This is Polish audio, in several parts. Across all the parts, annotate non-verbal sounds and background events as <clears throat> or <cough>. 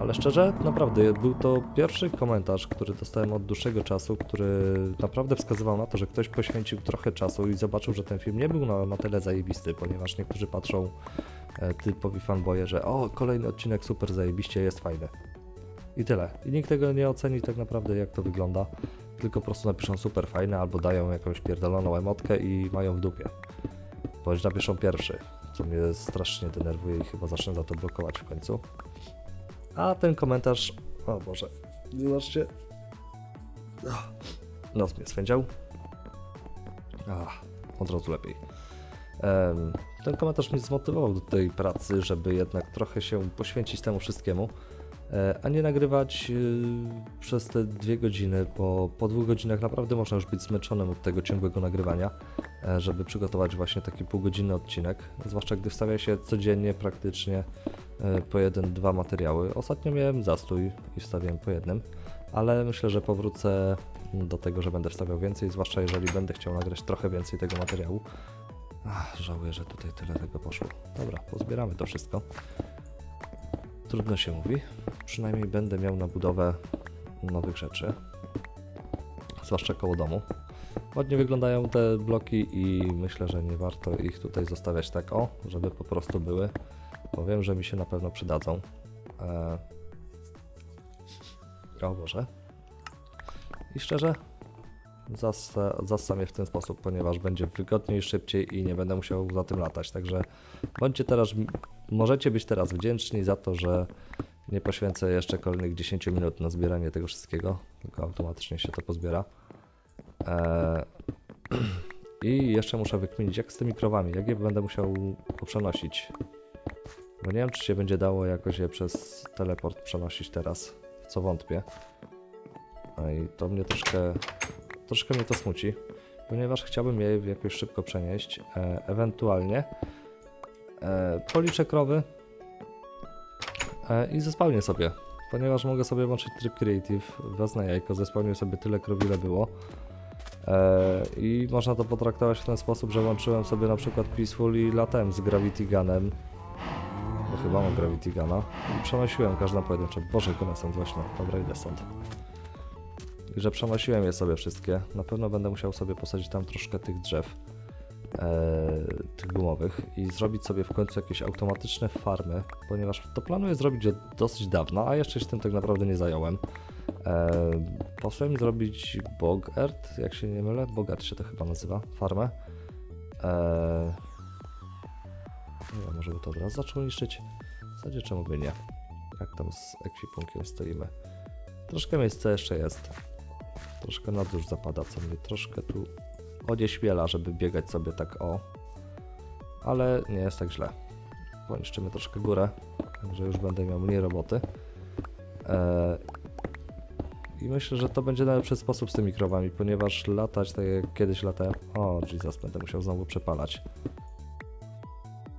Ale szczerze, naprawdę, był to pierwszy komentarz, który dostałem od dłuższego czasu, który naprawdę wskazywał na to, że ktoś poświęcił trochę czasu i zobaczył, że ten film nie był na, na tyle zajebisty, ponieważ niektórzy patrzą e, typowi fanboye, że o, kolejny odcinek super zajebiście, jest fajny. I tyle. I nikt tego nie oceni tak naprawdę, jak to wygląda, tylko po prostu napiszą super fajne albo dają jakąś pierdoloną emotkę i mają w dupie. Bądź napiszą pierwszy, co mnie strasznie denerwuje i chyba zacznę za to blokować w końcu. A ten komentarz. O Boże. Zobaczcie. Ach, Nos mnie swędział. Ach, od razu lepiej. Em, ten komentarz mnie zmotywował do tej pracy, żeby jednak trochę się poświęcić temu wszystkiemu, e, a nie nagrywać y, przez te dwie godziny, bo po dwóch godzinach naprawdę można już być zmęczonym od tego ciągłego nagrywania, e, żeby przygotować właśnie taki półgodzinny odcinek, zwłaszcza gdy wstawia się codziennie praktycznie po jeden, dwa materiały. Ostatnio miałem zastój i wstawiałem po jednym, ale myślę, że powrócę do tego, że będę wstawiał więcej, zwłaszcza jeżeli będę chciał nagrać trochę więcej tego materiału. Ach, żałuję, że tutaj tyle tego poszło. Dobra, pozbieramy to wszystko. Trudno się mówi. Przynajmniej będę miał na budowę nowych rzeczy. Zwłaszcza koło domu. Ładnie wyglądają te bloki i myślę, że nie warto ich tutaj zostawiać tak o, żeby po prostu były. Bo wiem, że mi się na pewno przydadzą. Eee... O Boże. I szczerze, zassa, w ten sposób, ponieważ będzie wygodniej, szybciej i nie będę musiał za tym latać. Także bądźcie teraz, możecie być teraz wdzięczni za to, że nie poświęcę jeszcze kolejnych 10 minut na zbieranie tego wszystkiego, tylko automatycznie się to pozbiera. Eee, <clears throat> I jeszcze muszę wykminić, jak z tymi krowami, jak je będę musiał poprzenosić. Bo nie wiem, czy się będzie dało jakoś je przez teleport przenosić teraz, w co wątpię. No i to mnie troszkę, troszkę mnie to smuci, ponieważ chciałbym je jakoś szybko przenieść. E, ewentualnie e, policzę krowy e, i zespałnię sobie, ponieważ mogę sobie włączyć tryb Creative, wezmę jajko, zespałnię sobie tyle krow ile było. E, I można to potraktować w ten sposób, że łączyłem sobie na przykład Peaceful i latem z Gravity Gunem. Chyba mam Gravity Guna. Przenosiłem każdą pojedynczą. Boże, one są głośne. Dobra, idę stąd. I że przenosiłem je sobie wszystkie. Na pewno będę musiał sobie posadzić tam troszkę tych drzew. E, tych gumowych i zrobić sobie w końcu jakieś automatyczne farmy, ponieważ to planuję zrobić od dosyć dawna, a jeszcze się tym tak naprawdę nie zająłem. E, Posłem zrobić Bogart, jak się nie mylę, Bogart się to chyba nazywa, farmę. E, wiem, może by to od razu zaczął niszczyć. W zasadzie czemu by nie? Jak tam z ekwipunkiem stoimy? Troszkę miejsca jeszcze jest. Troszkę nadzór zapada, co mnie troszkę tu onieśmiela, żeby biegać sobie tak o. Ale nie jest tak źle. Poniszczymy troszkę górę, także już będę miał mniej roboty. E, i myślę, że to będzie najlepszy sposób z tymi krowami, ponieważ latać tak jak kiedyś latałem. O, Jesus, będę musiał znowu przepalać.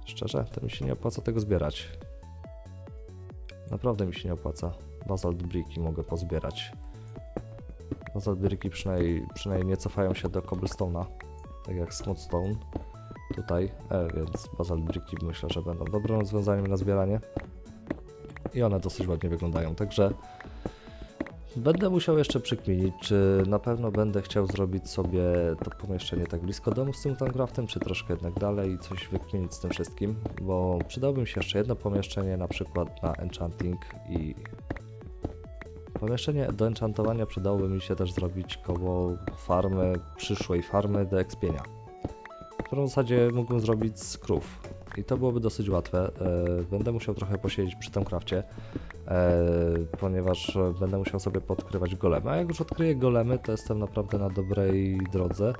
Szczerze, to mi się nie opłaca tego zbierać. Naprawdę mi się nie opłaca. Basalt bricki mogę pozbierać. Basalt bricki przynajmniej, przynajmniej nie cofają się do cobblestone'a, tak jak smoothstone tutaj, e, więc basalt bricki myślę, że będą dobrym rozwiązaniem na zbieranie. I one dosyć ładnie wyglądają, także Będę musiał jeszcze przykminić, czy na pewno będę chciał zrobić sobie to pomieszczenie tak blisko domu z tym Towncraftem, czy troszkę jednak dalej i coś wykminić z tym wszystkim, bo przydałoby mi się jeszcze jedno pomieszczenie na przykład na enchanting i pomieszczenie do enchantowania przydałoby mi się też zrobić koło farmy, przyszłej farmy do ekspienia, którą w zasadzie mógłbym zrobić z krów i to byłoby dosyć łatwe. E, Będę musiał trochę posiedzieć przy Towncrafcie, e, ponieważ będę musiał sobie podkrywać golemy. A jak już odkryję golemy, to jestem naprawdę na dobrej drodze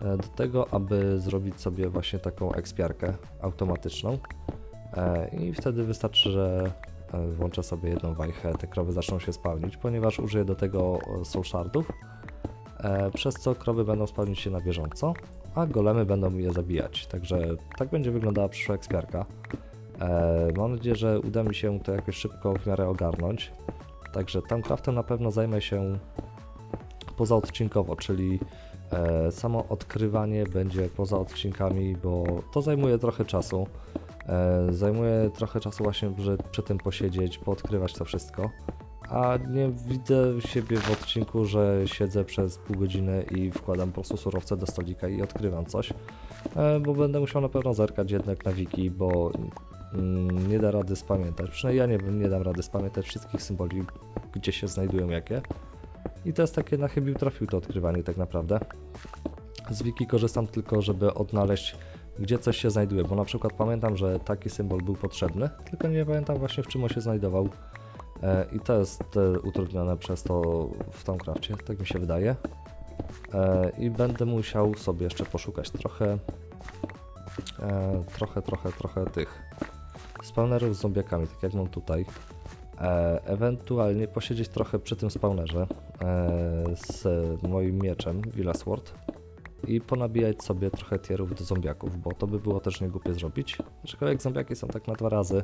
e, do tego, aby zrobić sobie właśnie taką ekspiarkę automatyczną. I wtedy wystarczy, że włączę sobie jedną wajchę, te krowy zaczną się spawnić, ponieważ użyję do tego soul shardów, przez co krowy będą spawnić się na bieżąco, a golemy będą je zabijać. Także tak będzie wyglądała przyszła ekspiarka. E, mam nadzieję, że uda mi się to jakoś szybko w miarę ogarnąć. Także Towncraftem na pewno zajmę się pozaodcinkowo, czyli e, samo odkrywanie będzie poza odcinkami, bo to zajmuje trochę czasu. E, zajmuje trochę czasu właśnie, żeby przy tym posiedzieć, poodkrywać to wszystko. A nie widzę siebie w odcinku, że siedzę przez pół godziny i wkładam po prostu surowce do stolika i odkrywam coś. E, bo będę musiał na pewno zerkać jednak na wiki, bo mm, nie da rady spamiętać. Przynajmniej ja nie, nie dam rady spamiętać wszystkich symboli, gdzie się znajdują jakie. I to jest takie na chybił trafił to odkrywanie tak naprawdę. Z wiki korzystam tylko, żeby odnaleźć gdzie coś się znajduje, bo na przykład pamiętam, że taki symbol był potrzebny, tylko nie pamiętam właśnie w czym on się znajdował. E, I to jest e, utrudnione przez to w Tomcrafcie, tak mi się wydaje. E, I będę musiał sobie jeszcze poszukać trochę, trochę, trochę, trochę tych spawnerów z zombiakami, tak jak mam tutaj. Ewentualnie posiedzieć trochę przy tym spawnerze z moim mieczem Villa Sword i ponabijać sobie trochę tierów do zombiaków, bo to by było też niegłupie zrobić. Aczkolwiek zombiaki są tak na dwa razy,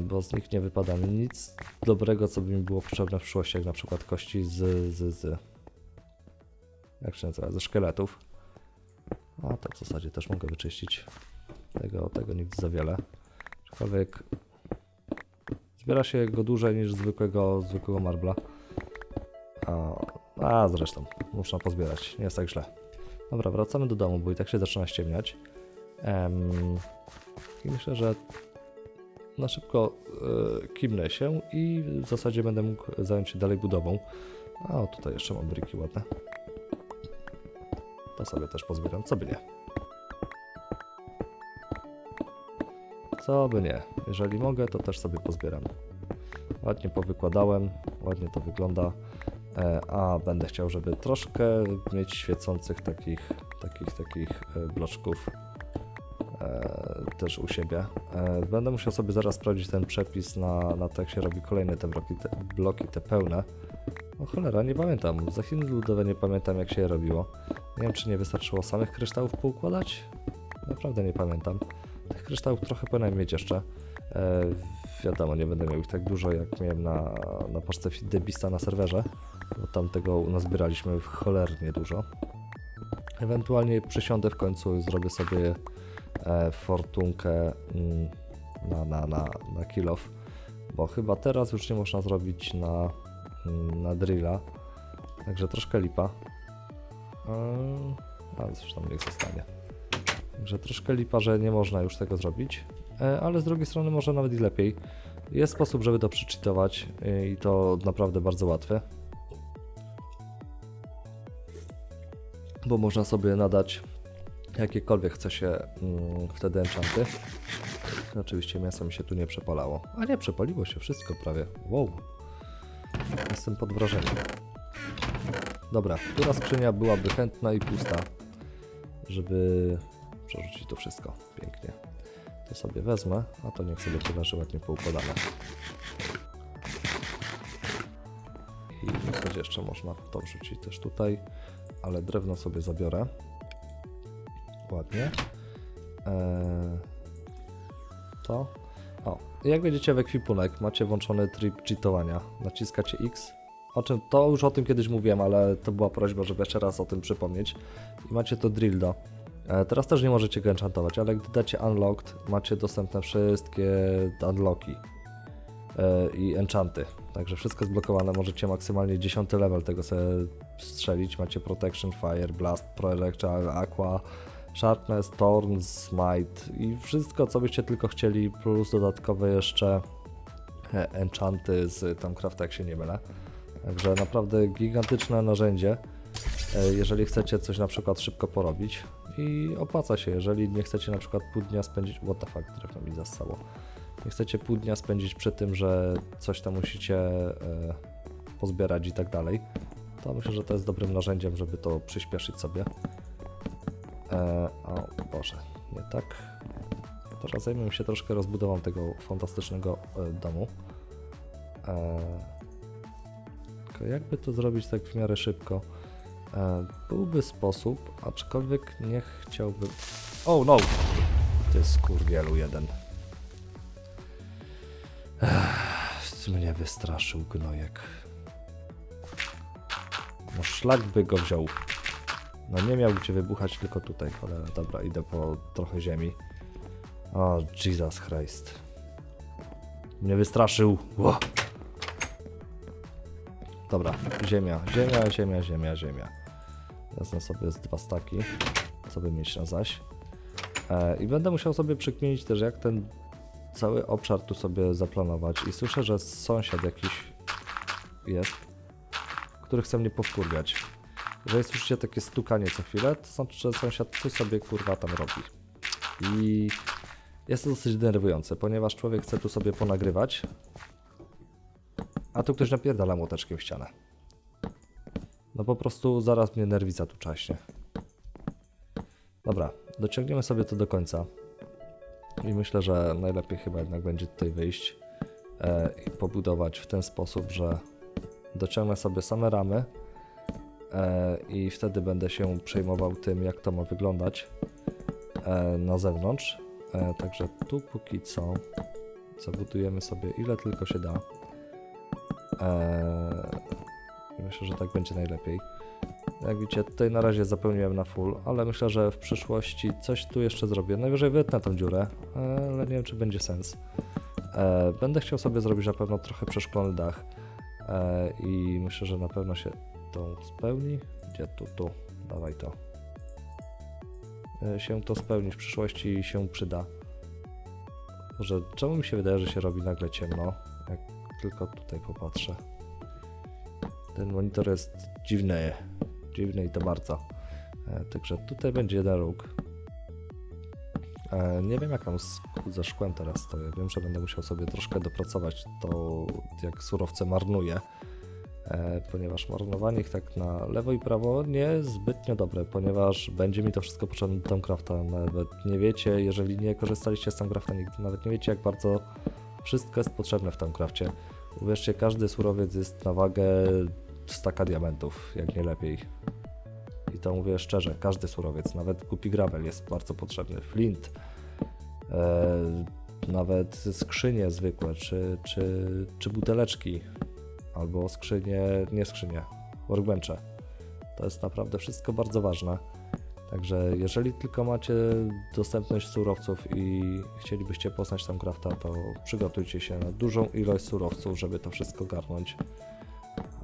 bo z nich nie wypada mi nic dobrego, co by mi było potrzebne w przyszłości, jak na przykład kości z, z, z jak się nazywa, ze szkieletów. A to w zasadzie też mogę wyczyścić. Tego, tego nic za wiele. Aczkolwiek zbiera się go dłużej niż zwykłego, zwykłego marbla. A, a zresztą, muszę pozbierać, nie jest tak źle. Dobra, wracamy do domu, bo i tak się zaczyna ściemniać. Em, I myślę, że na szybko e, kimnę się i w zasadzie będę mógł zająć się dalej budową. A o, tutaj jeszcze mam bryki ładne. To sobie też pozbieram, co by nie. Co by nie. Jeżeli mogę, to też sobie pozbieram. Ładnie powykładałem, ładnie to wygląda. E, a będę chciał, żeby troszkę mieć świecących takich, takich, takich e, bloczków też u siebie. E, będę musiał sobie zaraz sprawdzić ten przepis na, na to, jak się robi kolejne te bloki, te bloki, te pełne. O cholera, nie pamiętam. Za Chiny ludowe nie pamiętam, jak się je robiło. Nie wiem, czy nie wystarczyło samych kryształów poukładać? Naprawdę nie pamiętam. Tych kryształów trochę powinienem mieć jeszcze. E, wiadomo, nie będę miał ich tak dużo, jak miałem na, na poczcie Debista na serwerze, bo tam tego nazbieraliśmy cholernie dużo. Ewentualnie przysiądę w końcu i zrobię sobie e, fortunkę mm, na, na, na, na kill off, bo chyba teraz już nie można zrobić na, mm, na drilla, także troszkę lipa. Ale zresztą niech zostanie. Także troszkę lipa, że nie można już tego zrobić, e, ale z drugiej strony może nawet i lepiej. Jest sposób, żeby to przeczytować e, i to naprawdę bardzo łatwe. Bo można sobie nadać jakiekolwiek chce się mm, wtedy enchanty. Oczywiście mięso mi się tu nie przepalało. A nie, przepaliło się wszystko prawie. Wow. Jestem pod wrażeniem. Dobra, która skrzynia byłaby chętna i pusta, żeby przerzucić to wszystko. Pięknie. To sobie wezmę, a to niech sobie tu leży ładnie poukładane. I zasadzie jeszcze można to wrzucić też tutaj, ale drewno sobie zabiorę. Ładnie. Eee, to. O, jak wejdziecie w ekwipunek, macie włączony tryb cheatowania. Naciskacie X. O czym, to już o tym kiedyś mówiłem, ale to była prośba, żeby jeszcze raz o tym przypomnieć. I macie to Drildo. E, teraz też nie możecie go enchantować, ale gdy dacie Unlocked, macie dostępne wszystkie unlocki e, i enchanty. Także wszystko jest blokowane, możecie maksymalnie 10 level tego sobie strzelić. Macie Protection, Fire, Blast, Pro Electral, Aqua, Sharpness, Thorn, Smite i wszystko co byście tylko chcieli, plus dodatkowe jeszcze e, enchanty z Tomcrafta, jak się nie mylę. Także naprawdę gigantyczne narzędzie, e, jeżeli chcecie coś na przykład szybko porobić i opłaca się, jeżeli nie chcecie na przykład pół dnia spędzić, what the fuck, drewno mi zastało, nie chcecie pół dnia spędzić przy tym, że coś tam musicie e, pozbierać i tak dalej, to myślę, że to jest dobrym narzędziem, żeby to przyspieszyć sobie. E, o Boże, nie tak. Teraz zajmę się troszkę rozbudową tego fantastycznego e, domu. E, tylko jakby to zrobić tak w miarę szybko? E, byłby sposób, aczkolwiek nie chciałbym... Oh no! Ty skurwielu jeden. Ech, mnie wystraszył gnojek. No szlak by go wziął. No nie miał gdzie wybuchać, tylko tutaj, cholera. Dobra, idę po trochę ziemi. O, Jesus Christ. Mnie wystraszył. Ło. Dobra, ziemia, ziemia, ziemia, ziemia, ziemia. Wezmę sobie z dwa staki, co by mieć na zaś. E, I będę musiał sobie przykminić też, jak ten cały obszar tu sobie zaplanować. I słyszę, że sąsiad jakiś jest, który chce mnie powkurwiać. Jeżeli słyszycie takie stukanie co chwilę, to znaczy, że sąsiad coś sobie kurwa tam robi. I jest to dosyć denerwujące, ponieważ człowiek chce tu sobie ponagrywać, a tu ktoś napierdala młoteczkiem w ścianę. No po prostu zaraz mnie nerwica tu czaśnie. Dobra, dociągniemy sobie to do końca. I myślę, że najlepiej chyba jednak będzie tutaj wyjść e, i pobudować w ten sposób, że dociągnę sobie same ramy i wtedy będę się przejmował tym, jak to ma wyglądać e, na zewnątrz. E, także tu póki co zabudujemy sobie ile tylko się da. E, myślę, że tak będzie najlepiej. Jak widzicie, tutaj na razie zapełniłem na full, ale myślę, że w przyszłości coś tu jeszcze zrobię. Najwyżej wytnę tą dziurę, e, ale nie wiem, czy będzie sens. E, będę chciał sobie zrobić na pewno trochę przeszklony dach e, i myślę, że na pewno się to spełni. Gdzie tu, tu, dawaj to. E, się to spełni w przyszłości i się przyda. Może czemu mi się wydaje, że się robi nagle ciemno, jak tylko tutaj popatrzę. Ten monitor jest dziwny, dziwny i to bardzo. E, także tutaj będzie jeden róg. E, nie wiem jak tam ze szkłem teraz stoję. Wiem, że będę musiał sobie troszkę dopracować to, jak surowce marnuję. E, ponieważ marnowanie ich tak na lewo i prawo nie jest zbytnio dobre, ponieważ będzie mi to wszystko potrzebne do Thamecrafta. Nawet nie wiecie, jeżeli nie korzystaliście z Thamecrafta nigdy, nawet nie wiecie jak bardzo wszystko jest potrzebne w Thamecrafcie. Uwierzcie, każdy surowiec jest na wagę staka diamentów, jak nie lepiej. I to mówię szczerze, każdy surowiec, nawet głupi gravel jest bardzo potrzebny. Flint, e, nawet skrzynie zwykłe, czy, czy, czy buteleczki, albo skrzynie, nie skrzynie, workbenche. To jest naprawdę wszystko bardzo ważne. Także jeżeli tylko macie dostępność surowców i chcielibyście poznać tam crafta, to przygotujcie się na dużą ilość surowców, żeby to wszystko garnąć.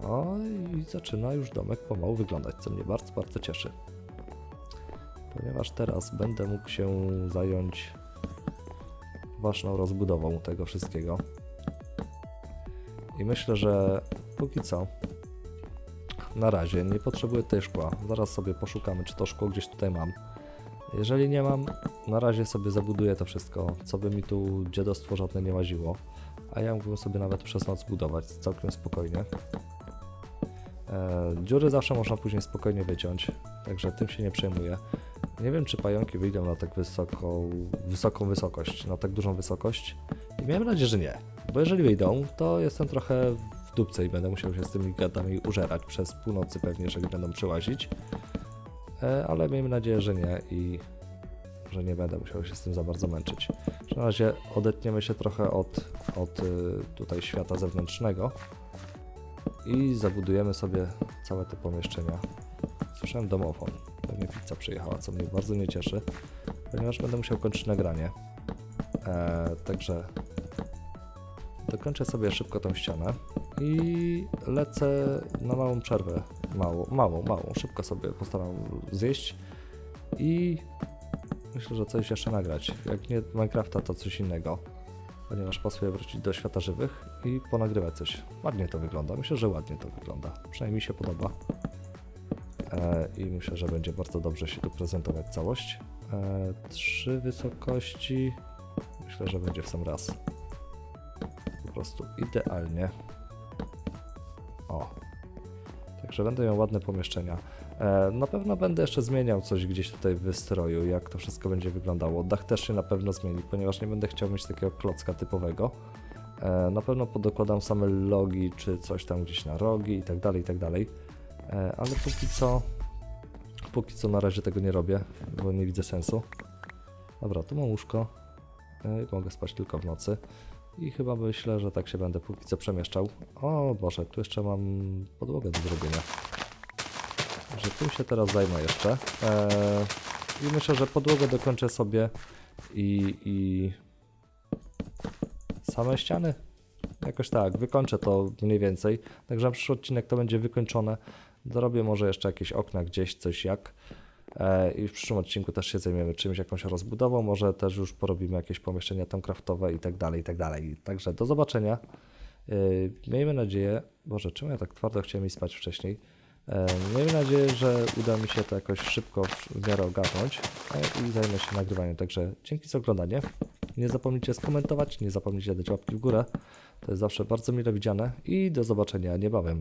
O i zaczyna już domek pomału wyglądać, co mnie bardzo, bardzo cieszy. Ponieważ teraz będę mógł się zająć ważną rozbudową tego wszystkiego. I myślę, że póki co na razie nie potrzebuję tutaj szkła. Zaraz sobie poszukamy, czy to szkło gdzieś tutaj mam. Jeżeli nie mam, na razie sobie zabuduję to wszystko, co by mi tu dziadostwo żadne nie łaziło. A ja mógłbym sobie nawet przez noc budować całkiem spokojnie. E, dziury zawsze można później spokojnie wyciąć, także tym się nie przejmuję. Nie wiem, czy pająki wyjdą na tak wysoką, wysoką wysokość, na tak dużą wysokość. I miałem nadzieję, że nie. Bo jeżeli wyjdą, to jestem trochę w dupce i będę musiał się z tymi gadami użerać przez północy pewnie, jeżeli będą przyłazić. E, ale miejmy nadzieję, że nie i że nie będę musiał się z tym za bardzo męczyć. Na razie odetniemy się trochę od, od y, tutaj świata zewnętrznego i zabudujemy sobie całe te pomieszczenia. Słyszałem domofon. Pewnie pizza przyjechała, co mnie bardzo nie cieszy, ponieważ będę musiał kończyć nagranie. Eee, także dokończę sobie szybko tą ścianę i lecę na małą przerwę. Małą, małą, małą. Szybko sobie postaram zjeść i myślę, że coś jeszcze nagrać. Jak nie Minecrafta, to coś innego ponieważ pasuje wrócić do świata żywych i ponagrywać coś. Ładnie to wygląda, myślę, że ładnie to wygląda. Przynajmniej mi się podoba. E, I myślę, że będzie bardzo dobrze się tu prezentować całość. E, trzy wysokości. Myślę, że będzie w sam raz. Prostu idealnie. O. Także będę miał ładne pomieszczenia. E, Na pewno będę jeszcze zmieniał coś gdzieś tutaj w wystroju, jak to wszystko będzie wyglądało. Dach też się na pewno zmieni, ponieważ nie będę chciał mieć takiego klocka typowego. E, Na pewno podokładam same logi, czy coś tam gdzieś na rogi i tak dalej, i tak dalej. E, Ale póki co, póki co na razie tego nie robię, bo nie widzę sensu. Dobra, tu mam łóżko. I Mogę spać tylko w nocy. I chyba myślę, że tak się będę póki co przemieszczał. O Boże, tu jeszcze mam podłogę do zrobienia że tym się teraz zajmę jeszcze. Eee, I myślę, że podłogę dokończę sobie i, i same ściany. Jakoś tak, wykończę to mniej więcej. Także na przyszły odcinek to będzie wykończone. Dorobię może jeszcze jakieś okna gdzieś, coś jak. E, I w przyszłym odcinku też się zajmiemy czymś, jakąś rozbudową. Może też już porobimy jakieś pomieszczenia tam kraftowe i tak dalej, i tak dalej. Także do zobaczenia. Yy, Miejmy nadzieję, Boże, czemu ja tak twardo chciałem iść spać wcześniej? E, Miejmy nadzieję, że uda mi się to jakoś szybko w miarę ogarnąć e, i zajmę się nagrywaniem. Także dzięki za oglądanie. Nie zapomnijcie skomentować, nie zapomnijcie dać łapki w górę. To jest zawsze bardzo mile widziane i do zobaczenia niebawem.